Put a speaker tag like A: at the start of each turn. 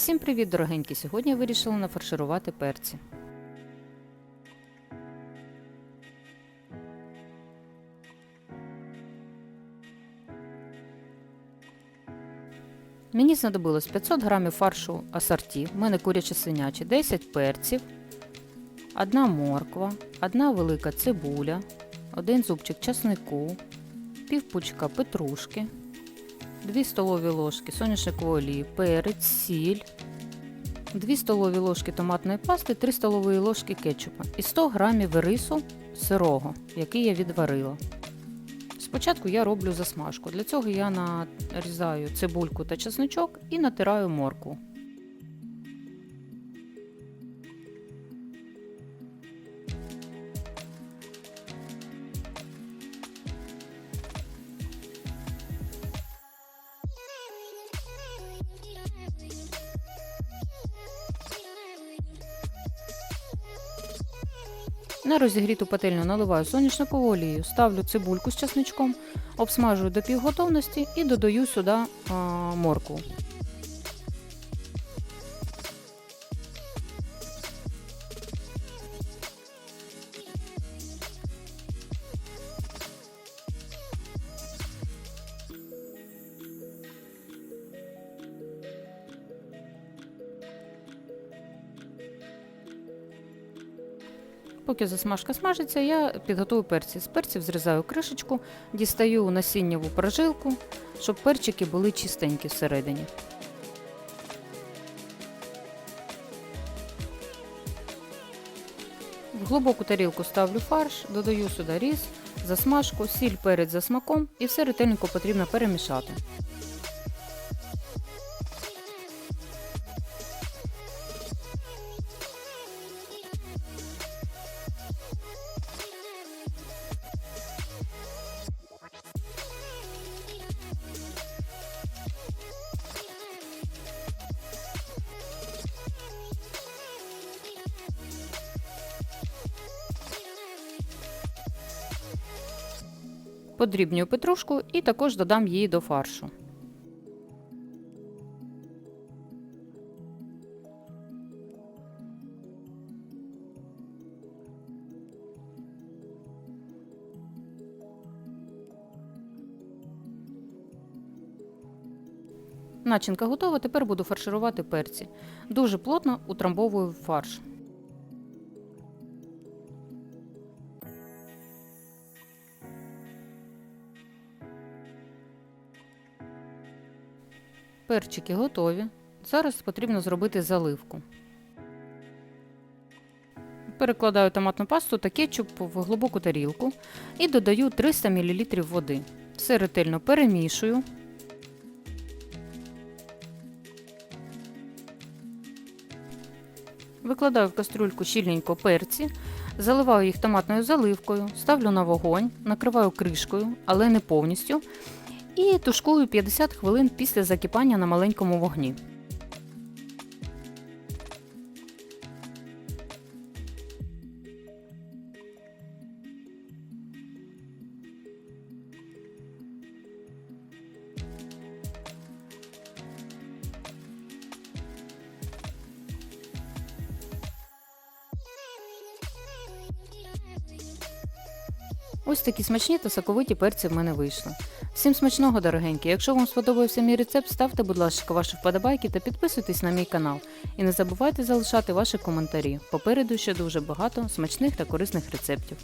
A: Всім привіт, дорогенькі! Сьогодні я вирішила нафарширувати перці. Мені знадобилось 500 грамів фаршу асорті, в мене куряче свиняче, 10 перців, одна морква, одна велика цибуля, один зубчик часнику, півпучка петрушки, 2 столові ложки соняшникової олії, перець, сіль, 2 столові ложки томатної пасти, 3 столові ложки кетчупа і 100 грамів рису сирого, який я відварила. Спочатку я роблю засмажку. Для цього я нарізаю цибульку та чесничок і натираю моркву. На розігріту пательню наливаю соняшникову олію, ставлю цибульку з часничком, обсмажую до півготовності і додаю сюди моркву. Поки засмажка смажиться, я підготую перці. З перців зрізаю кришечку, дістаю насіннєву прожилку, щоб перчики були чистенькі всередині. В глибоку тарілку ставлю фарш, додаю сюди різ, засмажку, сіль перець за смаком і все ретельненько потрібно перемішати. Подрібнюю петрушку і також додам її до фаршу. Начинка готова, тепер буду фарширувати перці. Дуже плотно утрамбовую фарш. Перчики готові. Зараз потрібно зробити заливку. Перекладаю томатну пасту та кетчуп в глибоку тарілку і додаю 300 мл води. Все ретельно перемішую. Викладаю в кастрюльку щільненько перці, заливаю їх томатною заливкою, ставлю на вогонь, накриваю кришкою, але не повністю, і тушкую 50 хвилин після закипання на маленькому вогні. Ось такі смачні та соковиті перці в мене вийшли. Всім смачного, дорогенькі! Якщо вам сподобався мій рецепт, ставте, будь ласка, ваші вподобайки та підписуйтесь на мій канал. І не забувайте залишати ваші коментарі. Попереду ще дуже багато смачних та корисних рецептів.